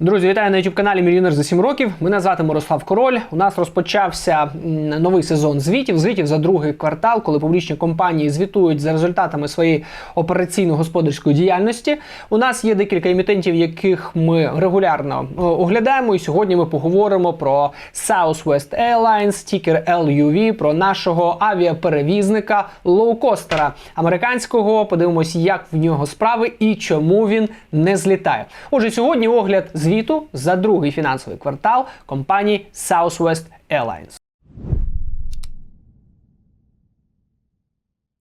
Друзі, вітаю на youtube каналі Мільйонер за 7 років. Мене звати Мирослав Король. У нас розпочався новий сезон звітів. Звітів за другий квартал, коли публічні компанії звітують за результатами своєї операційно-господарської діяльності. У нас є декілька емітентів, яких ми регулярно е, оглядаємо. І сьогодні ми поговоримо про Southwest Airlines, тікер LUV, про нашого авіаперевізника лоукостера американського. Подивимось, як в нього справи і чому він не злітає. Отже, сьогодні огляд звіту за другий фінансовий квартал компанії Southwest Airlines.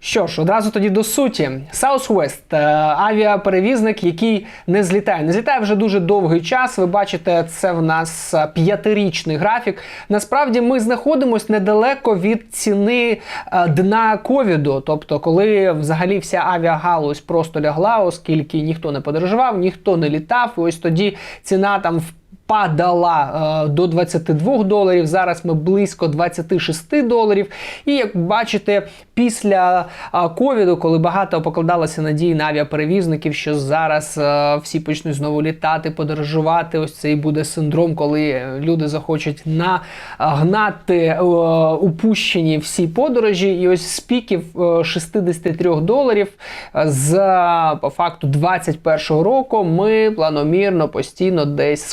Що ж, одразу тоді до суті. Southwest – е, авіаперевізник, який не злітає. Не злітає вже дуже довгий час. Ви бачите, це в нас п'ятирічний графік. Насправді ми знаходимося недалеко від ціни е, дна ковіду. Тобто, коли взагалі вся авіагалузь просто лягла, оскільки ніхто не подорожував, ніхто не літав. І ось тоді ціна там в Падала е, до 22 доларів. Зараз ми близько 26 доларів. І як бачите, після е, ковіду, коли багато покладалося надії на авіаперевізників, що зараз е, всі почнуть знову літати, подорожувати. Ось цей буде синдром, коли люди захочуть нагнати упущені всі подорожі. І ось з піків е, 63 доларів з по факту 21 року ми планомірно постійно десь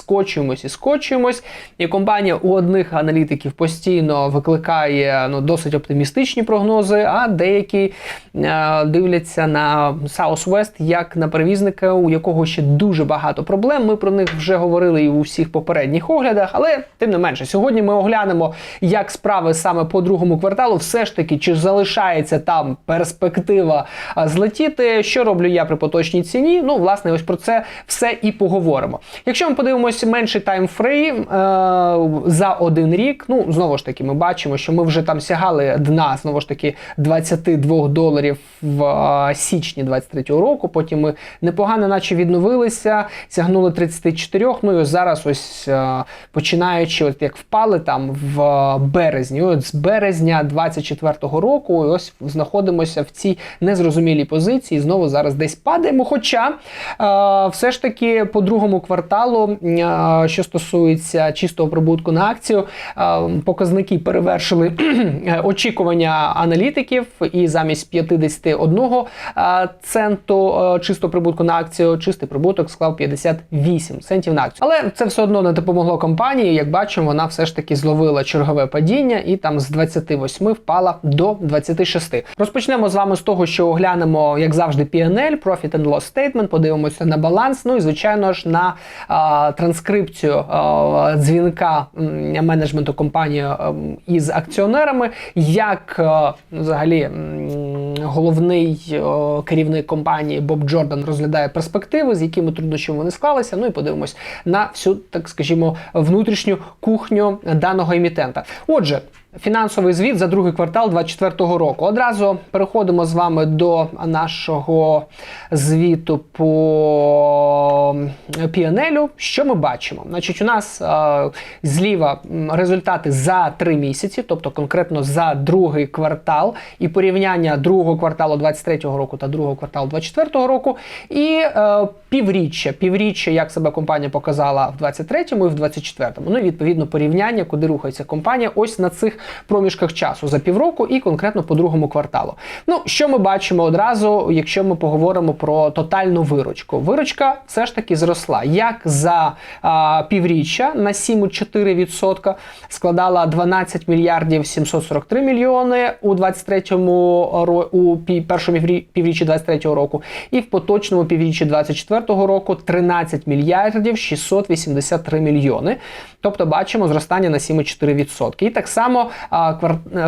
скочуємось і скочуємось. І компанія у одних аналітиків постійно викликає ну, досить оптимістичні прогнози, а деякі е, дивляться на Southwest як на перевізника, у якого ще дуже багато проблем. Ми про них вже говорили і у всіх попередніх оглядах, але тим не менше, сьогодні ми оглянемо, як справи саме по другому кварталу, все ж таки, чи залишається там перспектива злетіти. Що роблю я при поточній ціні? Ну, власне, ось про це все і поговоримо. Якщо ми подивимося менший таймфрейм е, за один рік, ну знову ж таки, ми бачимо, що ми вже там сягали дна знову ж таки 22 доларів в е, січні 23 року. Потім ми непогано, наче відновилися, сягнули 34, Ну і зараз, ось е, починаючи, от як впали там в е, березні, от з березня 24-го року, ось знаходимося в цій незрозумілій позиції. Знову зараз десь падаємо. Хоча е, все ж таки по другому кварталу, е, що стосується чистого прибутку на акцію, показники перевершили очікування аналітиків, і замість 51 е, центу чистого прибутку на акцію, чистий прибуток склав 58 центів на акцію. Але це все одно не допомогло компанії. Як бачимо, вона все ж таки зловила чергове падіння і там з 28 впала до 26. Розпочнемо з вами з того, що оглянемо, як завжди, PNL, Profit and Loss Statement, подивимося на баланс. Ну і звичайно ж на а, транскрипцію а, дзвінка менеджменту компанії ем, із акціонерами, як взагалі. Головний е, керівник компанії Боб Джордан розглядає перспективи, з якими труднощами вони склалися. Ну і подивимось на всю, так скажімо, внутрішню кухню даного емітента. Отже. Фінансовий звіт за другий квартал 2024 року. Одразу переходимо з вами до нашого звіту по PNL. Що ми бачимо? Значить, у нас е, зліва результати за три місяці, тобто конкретно за другий квартал, і порівняння другого кварталу 2023 року та другого кварталу 2024 року. І е, півріччя, півріччя, як себе компанія показала в 23-му і в 24-му. Ну і відповідно порівняння, куди рухається компанія, ось на цих проміжках часу за півроку і конкретно по другому кварталу. Ну, що ми бачимо одразу, якщо ми поговоримо про тотальну виручку? Виручка все ж таки зросла. Як за а, півріччя на 7,4% складала 12 мільярдів 743 мільйони у 23-му ро- у першому піврі- півріччі 23-го року, і в поточному півріччі 24-го року 13 мільярдів 683 мільйони. Тобто бачимо зростання на 7,4%. І так само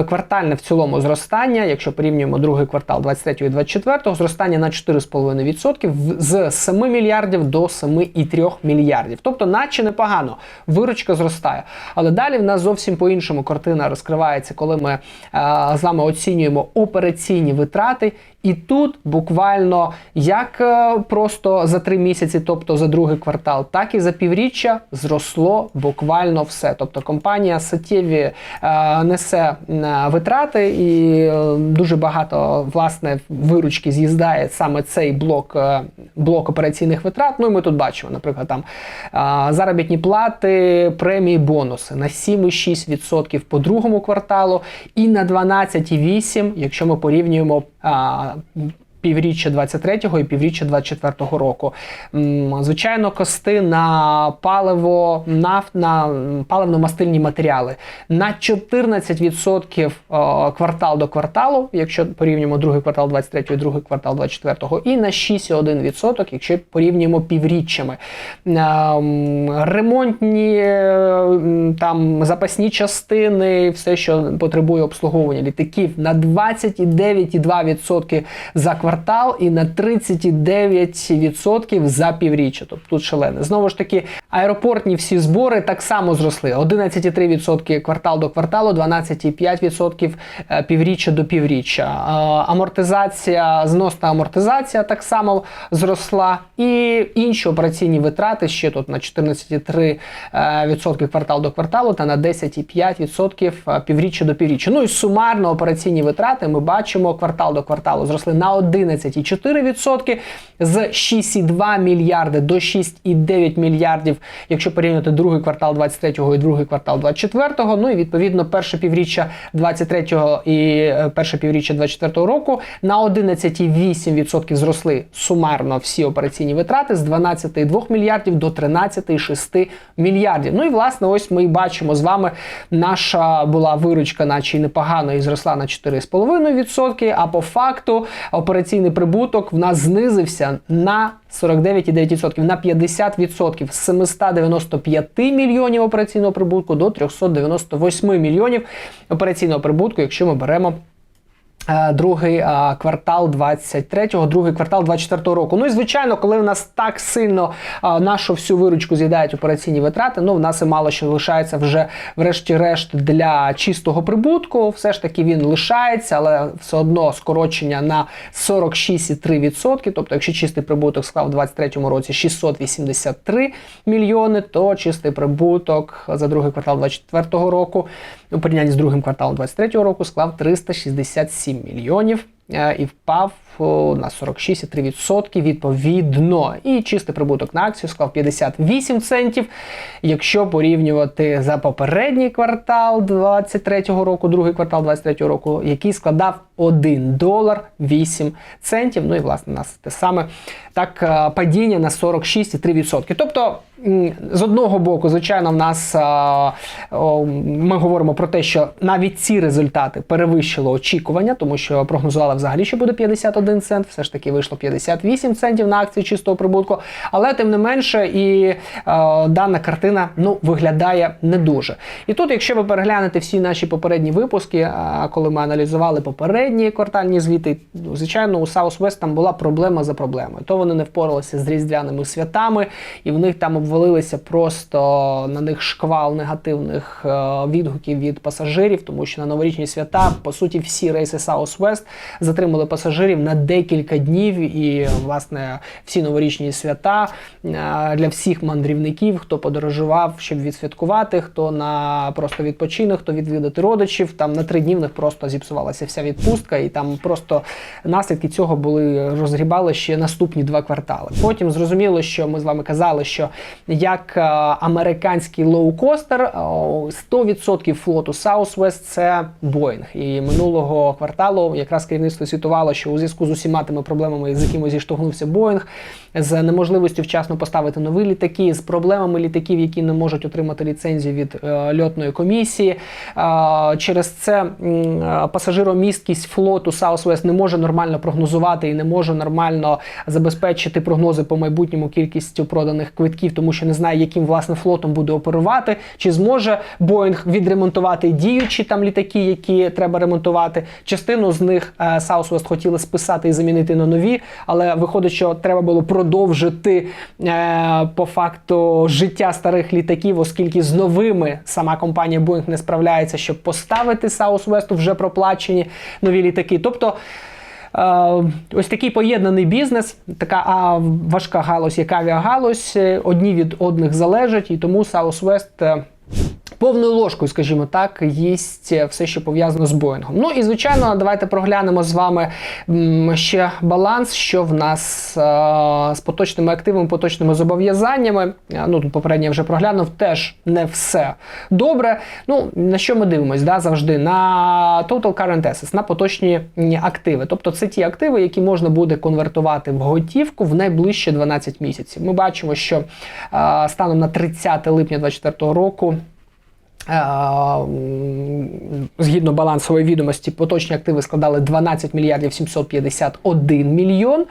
квартальне в цілому зростання, якщо порівнюємо другий квартал 23 і 24, зростання на 4,5% в- з 7 мільярдів до 7,3 мільярдів. Тобто, наче непогано, виручка зростає. Але далі в нас зовсім по-іншому картина розкривається, коли ми е, з вами оцінюємо операційні витрати. І тут буквально як е, просто за три місяці, тобто за другий квартал, так і за півріччя зросло буквально все. Тобто компанія суттєві е, несе е, витрати, і е, дуже багато власне виручки з'їздає саме цей блок, блок операційних витрат. Ну і ми тут бачимо, наприклад, там е, заробітні плати, премії, бонуси на 7,6% по другому кварталу і на 12,8%, якщо ми порівнюємо. е, 嗯。Півріччя 23-го і півріччя 24-го року. Звичайно, кости на паливо, нафт, на паливно-мастильні матеріали на 14% квартал до кварталу, якщо порівнюємо другий квартал 23-го і другий квартал 24-го, і на 6,1%, якщо порівнюємо півріччями. Ем, Ремонтні е, там запасні частини, все, що потребує обслуговування літаків, на 29,2% за квартал і на 39% за півріччя. Тобто тут шалене. Знову ж таки, аеропортні всі збори так само зросли: 11,3% квартал до кварталу, 12,5% е, півріччя до півріччя. Е, Амортизація, зносна амортизація так само зросла. І інші операційні витрати ще тут на 14,3% квартал до кварталу та на 10,5% півріччя до півріччя. Ну і сумарно операційні витрати ми бачимо квартал до кварталу зросли на 11,4% з 6,2 мільярди до 6,9 мільярдів, якщо порівняти другий квартал 23-го і другий квартал 24-го. Ну і відповідно перше півріччя 23-го і е, перше півріччя 24-го року на 11,8% зросли сумарно всі операційні витрати з 12,2 мільярдів до 13,6 мільярдів. Ну і власне, ось ми і бачимо з вами. Наша була виручка, наче й непогано, і зросла на 4,5%, А по факту операційний прибуток в нас знизився на 49,9%, на 50% з 795 мільйонів операційного прибутку до 398 мільйонів операційного прибутку, якщо ми беремо. Е, Другий квартал 23-го, другий квартал 24-го року. Ну і звичайно, коли в нас так сильно нашу всю виручку з'їдають операційні витрати, ну в нас і мало що лишається вже, врешті-решт, для чистого прибутку. Все ж таки він лишається, але все одно скорочення на 46,3%. Тобто, якщо чистий прибуток склав у 23-му році 683 мільйони, то чистий прибуток за другий квартал 24-го року у порівнянні з другим кварталом 23-го року склав 367 мільйонів і впав на 46,3% відповідно. І чистий прибуток на акцію склав 58 центів. Якщо порівнювати за попередній квартал 23-го року, другий квартал 23-го року, який складав 1 долар 8 центів. Ну і власне нас те саме так е, падіння на 46,3%. Тобто. З одного боку, звичайно, в нас ми говоримо про те, що навіть ці результати перевищили очікування, тому що прогнозували взагалі, що буде 51 цент, все ж таки вийшло 58 центів на акції чистого прибутку. Але тим не менше, і е, дана картина ну, виглядає не дуже. І тут, якщо ви переглянете всі наші попередні випуски, е, коли ми аналізували попередні квартальні звіти, ну, звичайно, у Southwest там була проблема за проблемою. То вони не впоралися з різдвяними святами, і в них там обвалилися просто на них шквал негативних е, відгуків від пасажирів, тому що на новорічні свята, по суті, всі рейси Southwest затримали пасажирів на декілька днів, і власне всі новорічні свята е, для всіх мандрівників, хто подорожував, щоб відсвяткувати, хто на просто відпочинок, хто відвідати родичів. Там на три дні в них просто зіпсувалася вся відпустка, і там просто наслідки цього були розгрібали ще наступні два квартали. Потім зрозуміло, що ми з вами казали, що як е, американський лоукостер, е, 100% флоту Southwest – це Boeing. І минулого кварталу якраз керівництво світувало, що у зв'язку з усіма тими проблемами, з якими зіштовхнувся Boeing, з неможливістю вчасно поставити нові літаки, з проблемами літаків, які не можуть отримати ліцензію від е, льотної комісії. Е, через це е, пасажиромісткість флоту Southwest не може нормально прогнозувати і не може нормально забезпечити прогнози по майбутньому кількістю проданих квитків, тому що не знає, яким власне флотом буде оперувати, чи зможе Боїнг відремонтувати діючі там літаки, які треба ремонтувати. Частину з них е, Southwest хотіли списати і замінити на нові, але виходить, що треба було продовжити е, по факту життя старих літаків, оскільки з новими сама компанія Boeing не справляється, щоб поставити Southwest вже проплачені нові літаки. Тобто. Е, Ось такий поєднаний бізнес, така а, важка галузь, як авіагалузь, е, одні від одних залежать, і тому Southwest Повною ложкою, скажімо так, їсть все, що пов'язано з Боїнгом. Ну і звичайно, давайте проглянемо з вами ще баланс, що в нас е, з поточними активами, поточними зобов'язаннями. Е, Ну тут попередньо вже проглянув, теж не все добре. Ну на що ми дивимось? Да, завжди на Total Current Assets, на поточні активи. Тобто це ті активи, які можна буде конвертувати в готівку в найближчі 12 місяців. Ми бачимо, що е, станом на 30 липня 2024 року. Е, Згідно балансової відомості, поточні активи складали 12 мільярдів 751 мільйон.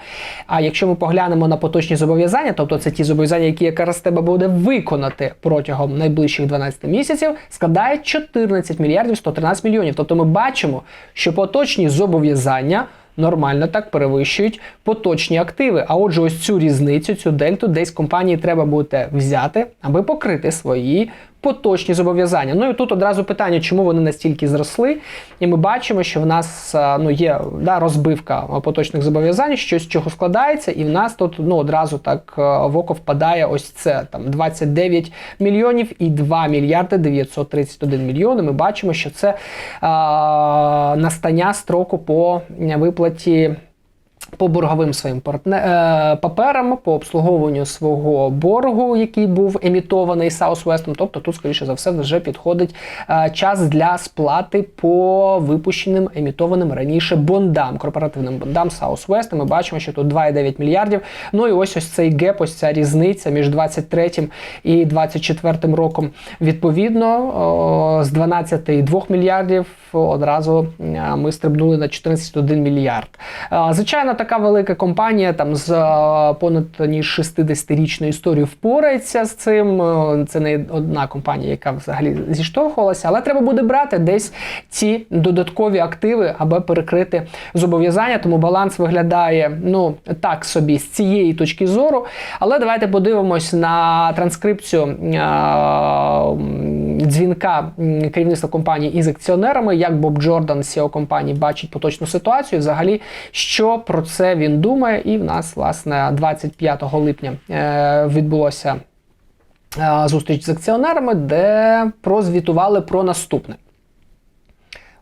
А якщо ми поглянемо на поточні зобов'язання, тобто це ті зобов'язання, які якраз треба буде виконати протягом найближчих 12 місяців, складає 14 мільярдів 113 мільйонів. Тобто ми бачимо, що поточні зобов'язання. Нормально так перевищують поточні активи. А отже, ось цю різницю, цю дельту десь компанії треба буде взяти, аби покрити свої поточні зобов'язання. Ну і тут одразу питання, чому вони настільки зросли. І ми бачимо, що в нас ну, є да, розбивка поточних зобов'язань, щось з чого складається, і в нас тут ну, одразу так а, в око впадає ось це там 29 мільйонів і 2 мільярди 931 мільйони. Ми бачимо, що це а, настання строку по виплаті. По борговим своїм е, паперам, по обслуговуванню свого боргу, який був емітований Southwest, тобто тут, скоріше за все, вже підходить е, час для сплати по випущеним емітованим раніше бондам, корпоративним бондам Southwest. Ми бачимо, що тут 2,9 мільярдів. Ну і ось ось цей геп, ось ця різниця між 23 і 24 роком. Відповідно, з 12,2 мільярдів одразу е, ми стрибнули на 14,1 мільярд. Е, Звичайно, така велика компанія там з е, понад ніж 60-річною історією впорається з цим. Е, Це не одна компанія, яка взагалі зіштовхувалася, але треба буде брати десь ці додаткові активи, аби перекрити зобов'язання. Тому баланс виглядає ну так собі з цієї точки зору. Але давайте подивимось на транскрипцію е, дзвінка керівництва компанії із акціонерами, як Боб Джордан, CEO компанії, бачить поточну ситуацію. Взагалі, що про це він думає, і в нас, власне, 25 липня е, відбулося е, зустріч з акціонерами, де прозвітували про наступне.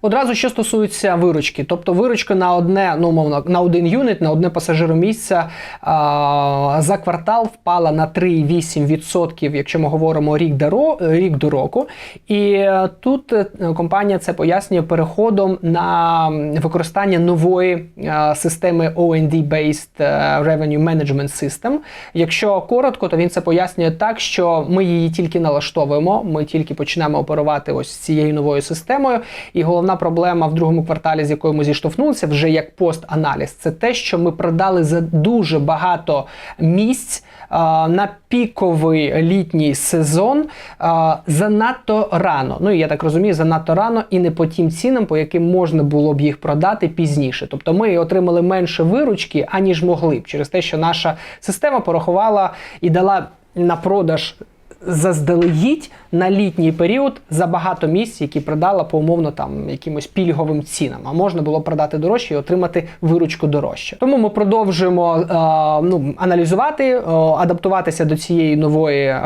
Одразу що стосується виручки, тобто виручка на одне, ну мовно, на один юніт, на одне пасажиромісця а, за квартал впала на 3,8%, якщо ми говоримо рік до, рік до року. І е, тут е, компанія це пояснює переходом на використання нової е, системи OND-based Revenue Management System. Якщо коротко, то він це пояснює так, що ми її тільки налаштовуємо, ми тільки почнемо оперувати ось цією новою системою. І головна проблема в другому кварталі, з якою ми зіштовхнулися, вже як пост-аналіз, це те, що ми продали за дуже багато місць а, на піковий літній сезон а, занадто рано. Ну і я так розумію, занадто рано і не по тим цінам, по яким можна було б їх продати пізніше. Тобто ми отримали менше виручки, аніж могли б, через те, що наша система порахувала і дала на продаж заздалегідь на літній період забагато місць, які продала по умовно там якимось пільговим цінам. А можна було продати дорожче і отримати виручку дорожче. Тому ми продовжуємо е, ну, аналізувати, е, адаптуватися до цієї нової е,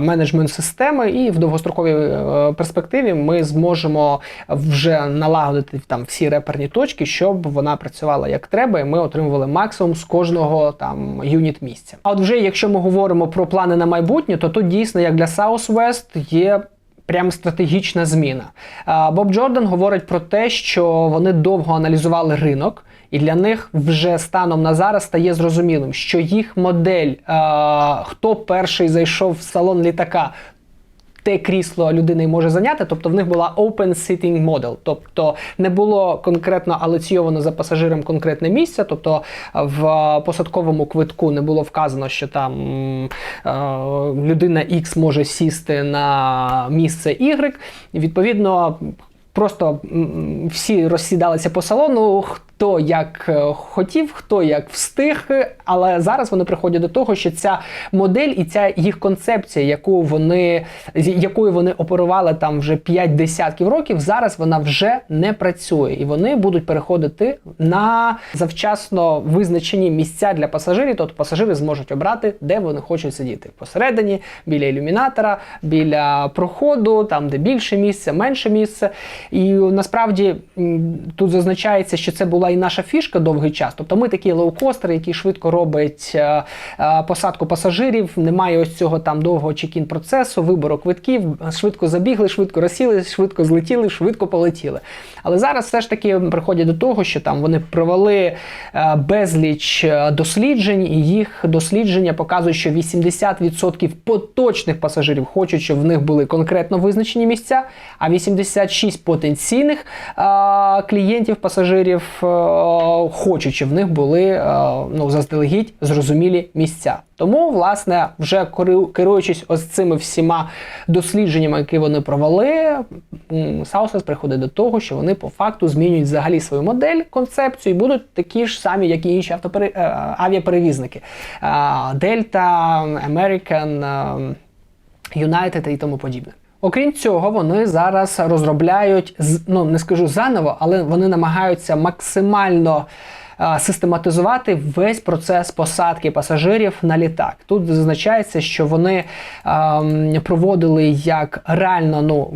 менеджмент системи, і в довгостроковій е, перспективі ми зможемо вже налагодити там всі реперні точки, щоб вона працювала як треба, і ми отримували максимум з кожного там юніт місця. А от вже якщо ми говоримо про плани на майбутнє, то тут дійсно як для Southwest є. Прям стратегічна зміна. Боб Джордан говорить про те, що вони довго аналізували ринок, і для них вже станом на зараз стає зрозумілим, що їх модель, хто перший зайшов в салон літака, те крісло людина й може зайняти, тобто в них була open sitting model, тобто не було конкретно алоційовано за пасажиром конкретне місце, тобто в посадковому квитку не було вказано, що там е, людина X може сісти на місце Y. Відповідно. Просто всі розсідалися по салону. Хто як е, хотів, хто як встиг. Але зараз вони приходять до того, що ця модель і ця їх концепція, яку вони з якою вони оперували там вже 5 десятків років, зараз вона вже не працює, і вони будуть переходити на завчасно визначені місця для пасажирів. Тобто пасажири зможуть обрати, де вони хочуть сидіти посередині, біля ілюмінатора, біля проходу, там де більше місця, менше місце. І насправді тут зазначається, що це була і наша фішка довгий час. Тобто ми такі лоукостери, які швидко роблять е, е, посадку пасажирів. Немає ось цього там довгого чекін процесу, вибору квитків, швидко забігли, швидко розсіли, швидко злетіли, швидко полетіли. Але зараз все ж таки приходять до того, що там вони провели е, безліч досліджень, і їх дослідження показують, що 80% поточних пасажирів хочуть, щоб в них були конкретно визначені місця, а 86 потенційних клієнтів, пасажирів е, щоб в них були е, ну, заздалегідь зрозумілі місця. Тому, власне, вже керуючись ось цими всіма дослідженнями, які вони провели, Саусес приходить до того, що вони по факту змінюють взагалі свою модель, концепцію і будуть такі ж самі, як і інші автопере... авіаперевізники. Delta, American, е, United і тому подібне. Окрім цього, вони зараз розробляють ну не скажу заново, але вони намагаються максимально систематизувати весь процес посадки пасажирів на літак. Тут зазначається, що вони ем, проводили як реально ну,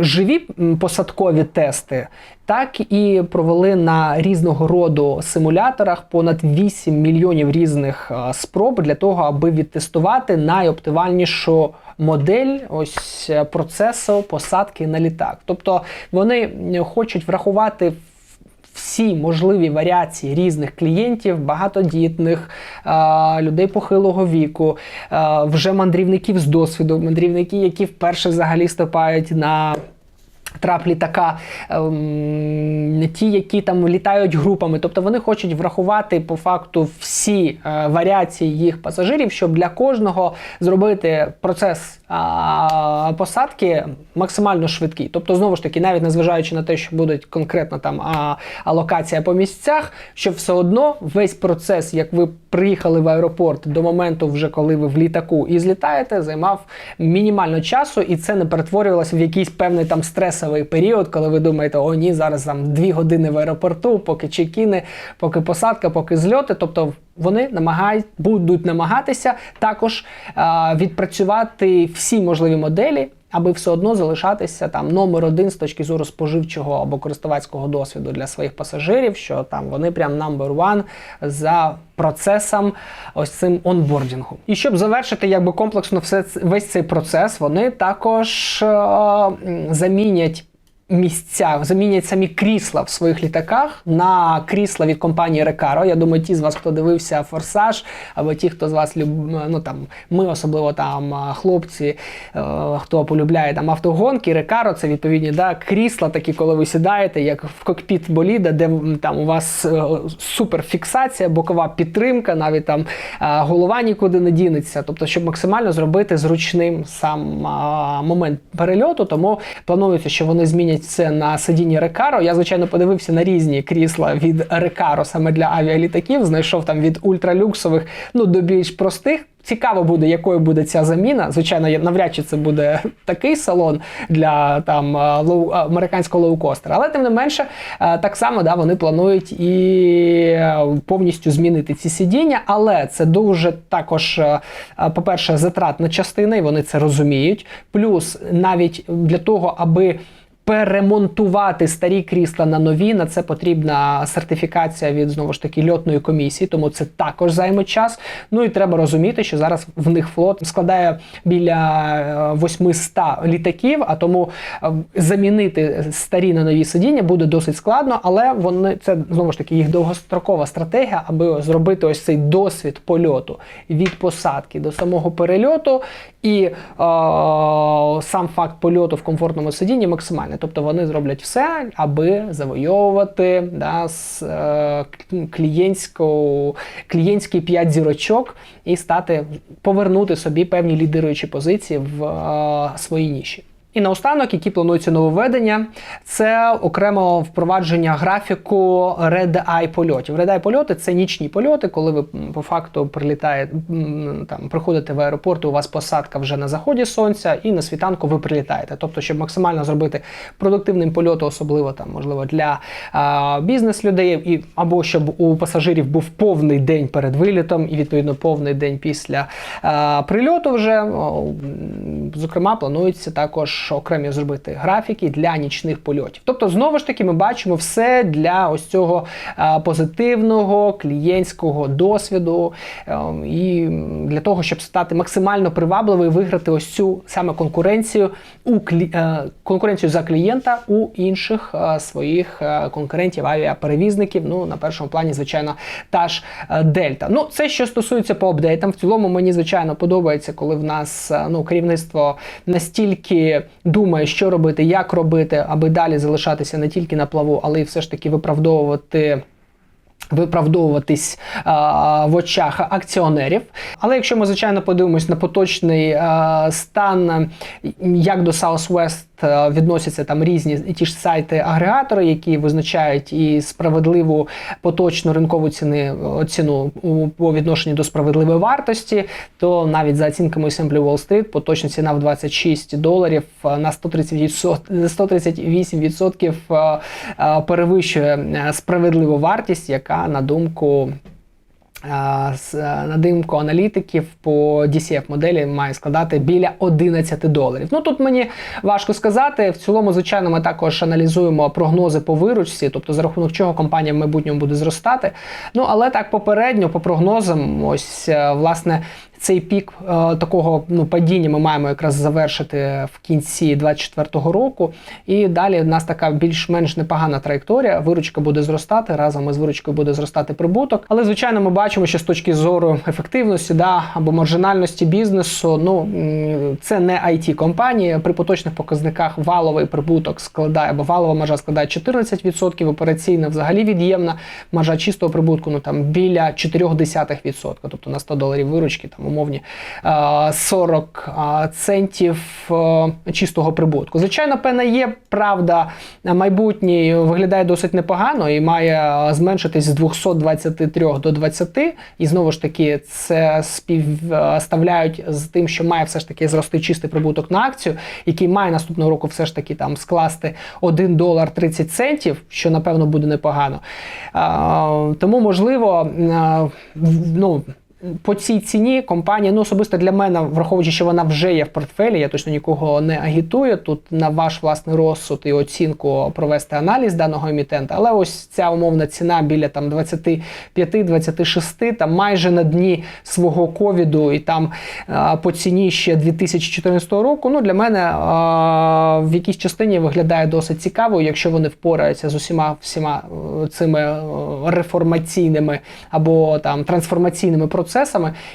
живі посадкові тести, так і провели на різного роду симуляторах понад 8 мільйонів різних е, спроб для того, аби відтестувати найоптимальнішу модель ось е, процесу посадки на літак. Тобто вони хочуть врахувати всі можливі варіації різних клієнтів, багатодітних, людей похилого віку, вже мандрівників з досвіду, мандрівники, які вперше взагалі ступають на. Трап літака, ем, ті, які там літають групами, тобто вони хочуть врахувати по факту всі е, варіації їх пасажирів, щоб для кожного зробити процес посадки максимально швидкий. Тобто, знову ж таки, навіть незважаючи на те, що буде конкретна там алокація по місцях, щоб все одно весь процес, як ви приїхали в аеропорт до моменту, вже коли ви в літаку і злітаєте, займав мінімально часу, і це не перетворювалося в якийсь певний там стресовий період, коли ви думаєте, о ні, зараз там дві години в аеропорту, поки чекіни, поки посадка, поки зльоти. Тобто вони намагають, будуть намагатися також а, відпрацювати всі можливі моделі. Аби все одно залишатися там номер один з точки зору споживчого або користувацького досвіду для своїх пасажирів, що там вони прям number one за процесом ось цим онбордінгу. І щоб завершити якби комплексно все весь цей процес, вони також е, замінять місця, замінять самі крісла в своїх літаках на крісла від компанії Recaro. Я думаю, ті з вас, хто дивився Форсаж, або ті, хто з вас люб... ну там ми, особливо там хлопці, е, хто полюбляє там автогонки, Recaro, це відповідні да, крісла, такі, коли ви сідаєте, як в кокпіт боліда, де там у вас е, суперфіксація, бокова підтримка, навіть там голова нікуди не дінеться. Тобто, щоб максимально зробити зручним сам момент перельоту, тому планується, що вони змінять це на сидінні Recaro. Я, звичайно, подивився на різні крісла від Recaro саме для авіалітаків. Знайшов там від ультралюксових ну до більш простих. Цікаво буде, якою буде ця заміна. Звичайно, навряд чи це буде такий салон для там лоу, а, американського лоукостера. Але тим не менше, так само да, вони планують і е, повністю змінити ці сидіння. Але це дуже також, е, е, по-перше, затратна частина, і вони це розуміють. Плюс навіть для того, аби перемонтувати старі крісла на нові. На це потрібна сертифікація від знову ж таки льотної комісії, тому це також займе час. Ну і треба розуміти, що зараз в них флот складає біля е, 800 літаків, а тому е, замінити старі на нові сидіння буде досить складно, але вони це знову ж таки їх довгострокова стратегія, аби зробити ось цей досвід польоту від посадки до самого перельоту і е, сам факт польоту в комфортному сидінні максимальний. Тобто вони зроблять все, аби завойовувати да, з, е, клієнтську, клієнтський п'ять зірочок і стати повернути собі певні лідируючі позиції в е, своїй ніші. І наостанок, які плануються нововведення, це окремо впровадження графіку Red-Eye польотів. Red-Eye польоти це нічні польоти, коли ви по факту прилітаєте там, приходите в аеропорт, у вас посадка вже на заході сонця, і на світанку ви прилітаєте. Тобто, щоб максимально зробити продуктивним польот, особливо там, можливо, для а, бізнес-людей, і або щоб у пасажирів був повний день перед вилітом, і відповідно повний день після а, прильоту. Вже зокрема планується також окремі зробити графіки для нічних польотів. Тобто, знову ж таки, ми бачимо все для ось цього а, позитивного клієнтського досвіду ем, і для того, щоб стати максимально привабливою, виграти ось цю саме конкуренцію у е, конкуренцію за клієнта у інших е, своїх е, конкурентів авіаперевізників. Ну на першому плані, звичайно, та ж е, Дельта. Ну, це що стосується по апдейтам. В цілому мені звичайно подобається, коли в нас е, ну керівництво настільки думає, що робити, як робити, аби далі залишатися не тільки на плаву, але й все ж таки виправдовувати. Виправдовуватись а, в очах акціонерів. Але якщо ми, звичайно, подивимось на поточний а, стан, як до Southwest відносяться там різні ті ж сайти-агрегатори, які визначають і справедливу поточну ринкову ціни, ціну у, по відношенню до справедливої вартості, то навіть за оцінками Assembly Wall Street поточна ціна в 26 доларів на 138% 138% а, а, перевищує справедливу вартість, яка на думку. А, з- а, На думку аналітиків по DCF моделі має складати біля 11 доларів. Ну тут мені важко сказати. В цілому, звичайно, ми також аналізуємо прогнози по виручці, тобто за рахунок чого компанія в майбутньому буде зростати. Ну але так попередньо, по прогнозам, ось е, власне. Цей пік е, такого ну, падіння ми маємо якраз завершити в кінці 2024 року. І далі в нас така більш-менш непогана траєкторія. Виручка буде зростати, разом із виручкою буде зростати прибуток. Але, звичайно, ми бачимо, що з точки зору ефективності да, або маржинальності бізнесу, ну це не it компанія При поточних показниках валовий прибуток складає, або валова маржа складає 14%, операційна взагалі від'ємна маржа чистого прибутку, ну там біля 0,4%, тобто на 100 доларів виручки, там умовні е, 40 е, центів е, чистого прибутку. Звичайно, певна є правда, майбутній виглядає досить непогано і має е, зменшитись з 223 до 20. І знову ж таки, це співставляють з тим, що має все ж таки зрости чистий прибуток на акцію, який має наступного року все ж таки там скласти 1 долар 30 центів, що напевно буде непогано. Е, Тому можливо, е, ну. По цій ціні компанія, ну особисто для мене, враховуючи, що вона вже є в портфелі, я точно нікого не агітую. Тут на ваш власний розсуд і оцінку провести аналіз даного емітента. Але ось ця умовна ціна біля там 25-26, там майже на дні свого ковіду, і там по ціні ще 2014 року. Ну для мене в якійсь частині виглядає досить цікаво, якщо вони впораються з усіма всіма е, цими е, реформаційними або там трансформаційними процесами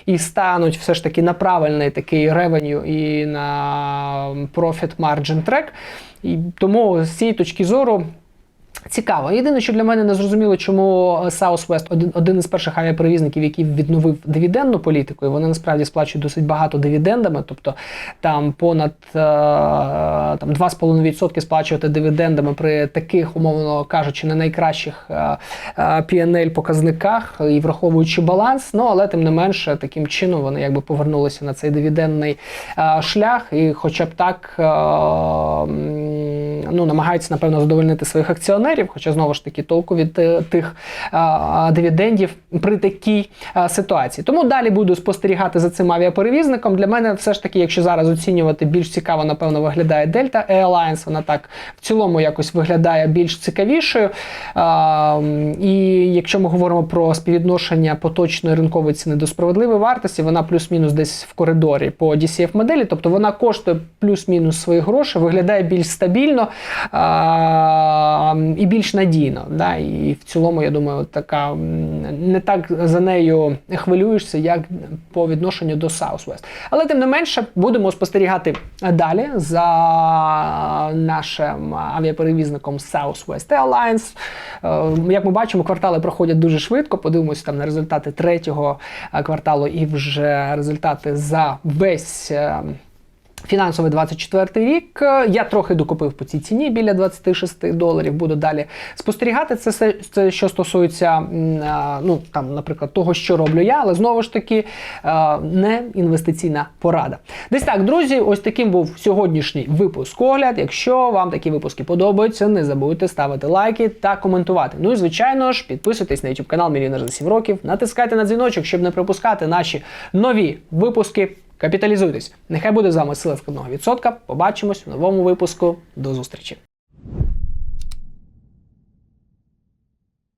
і стануть все ж таки на правильний такий ревеню і на profit margin track. І тому з цієї точки зору. Цікаво. Єдине, що для мене не зрозуміло, чому Southwest один, один із перших авіаперевізників, який відновив дивідендну політику, і вони насправді сплачують досить багато дивідендами, тобто там понад е, там 2,5% сплачувати дивідендами при таких, умовно кажучи, не найкращих е, е, PNL показниках і враховуючи баланс. Ну але тим не менше, таким чином вони якби повернулися на цей дивідендний е, шлях, і хоча б так е, ну, намагаються напевно задовольнити своїх акціонерів, хоча знову ж таки толку від е, тих дивідендів при такій ситуації. Тому далі буду спостерігати за цим авіаперевізником. Для мене все ж таки, якщо зараз оцінювати, більш цікаво, напевно, виглядає Delta Airlines. Вона так в цілому якось виглядає більш цікавішою. І якщо ми говоримо про співвідношення поточної ринкової ціни до справедливої вартості, вона плюс-мінус десь в коридорі по DCF моделі, тобто вона коштує плюс-мінус свої гроші, виглядає більш стабільно і більш надійно. Да? І в цілому, я думаю, така не так за нею хвилюєшся, як по відношенню до Southwest. Але тим не менше будемо спостерігати далі за нашим авіаперевізником Southwest Airlines. Е, Як ми бачимо, квартали проходять дуже швидко. Подивимося там на результати третього е, кварталу і вже результати за весь. Е, Фінансовий 24 рік. Е, Я трохи докупив по цій ціні біля 26 доларів. Буду далі спостерігати. Це все, це що стосується, ну там, наприклад, того, що роблю я, але знову ж таки е, не інвестиційна порада. Десь так, друзі, ось таким був сьогоднішній випуск огляд. Якщо вам такі випуски подобаються, не забудьте ставити лайки та коментувати. Ну і звичайно ж, підписуйтесь на YouTube канал Мільйонер за 7 років, натискайте на дзвіночок, щоб не пропускати наші нові випуски. Капіталізуйтесь. Нехай буде з вами сила складного відсотка. Побачимось в новому випуску. До зустрічі.